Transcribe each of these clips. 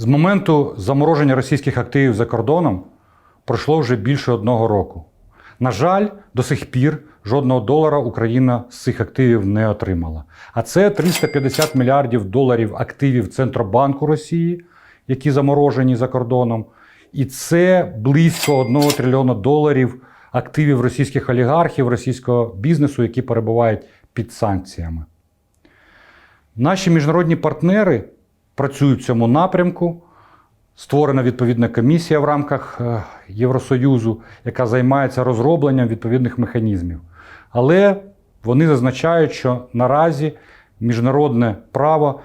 З моменту замороження російських активів за кордоном пройшло вже більше одного року. На жаль, до сих пір жодного долара Україна з цих активів не отримала. А це 350 мільярдів доларів активів Центробанку Росії, які заморожені за кордоном. І це близько 1 трильйона доларів активів російських олігархів, російського бізнесу, які перебувають під санкціями. Наші міжнародні партнери працюють в цьому напрямку. Створена відповідна комісія в рамках е, Євросоюзу, яка займається розробленням відповідних механізмів. Але вони зазначають, що наразі міжнародне право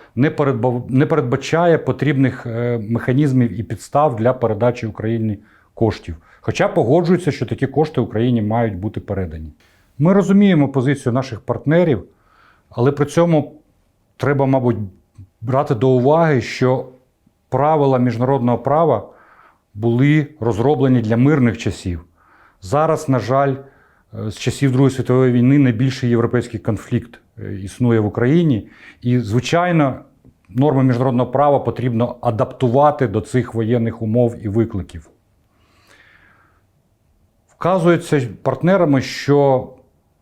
не передбачає потрібних е, механізмів і підстав для передачі Україні коштів. Хоча погоджуються, що такі кошти Україні мають бути передані. Ми розуміємо позицію наших партнерів, але при цьому треба, мабуть, брати до уваги, що правила міжнародного права були розроблені для мирних часів. Зараз, на жаль, е, з часів Другої світової війни найбільший європейський конфлікт е, існує в Україні. І, звичайно, норми міжнародного права потрібно адаптувати до цих воєнних умов і викликів. Вказується партнерами, що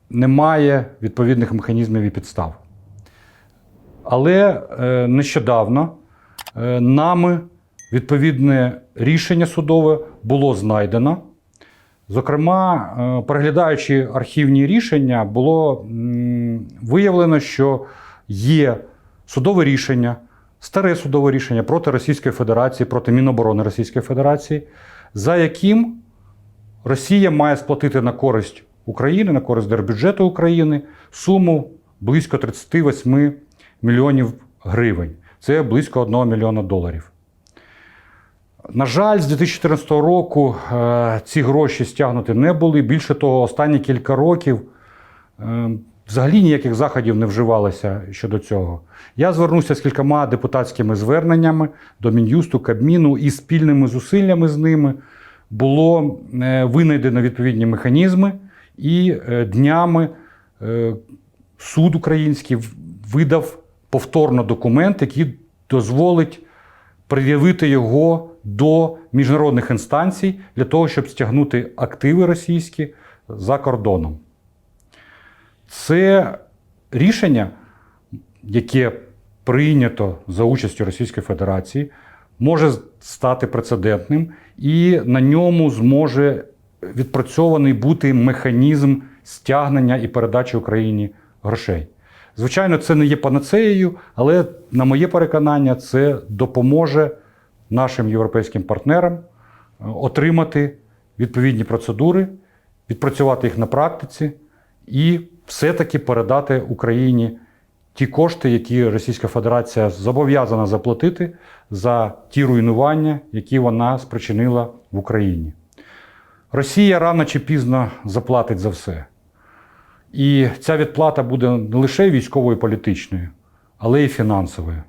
немає відповідних механізмів і підстав. Але е, нещодавно е, нами відповідне рішення судове було знайдено. Зокрема, е, переглядаючи архівні рішення, було виявлено, що є судове рішення, старе судове рішення проти Російської Федерації, проти Міноборони Російської Федерації, за яким Росія має сплатити на користь України, на користь держбюджету України суму близько 38 мільйонів гривень. Це близько 1 мільйона доларів. На жаль, з 2014 року е, ці гроші стягнути не були. Більше того, останні кілька років е, взагалі ніяких заходів не вживалося щодо цього. Я звернувся з кількома депутатськими зверненнями до Мін'юсту, Кабміну і спільними зусиллями з ними було е, винайдено відповідні механізми, і днями суд український видав повторно документ, який дозволить пред'явити його до міжнародних інстанцій для того, щоб стягнути активи російські за кордоном. Це рішення, яке прийнято за участю Російської Федерації, може стати прецедентним, і на ньому зможе відпрацьований бути механізм стягнення і передачі Україні грошей. Звичайно, це не є панацеєю, але, на моє переконання, це допоможе нашим європейським партнерам е, отримати відповідні процедури, відпрацювати їх на практиці і все-таки передати Україні ті кошти, які Російська Федерація зобов'язана заплатити за ті руйнування, які вона спричинила в Україні. Росія рано чи пізно заплатить за все. І ця відплата буде не лише військовою політичною, але й фінансовою.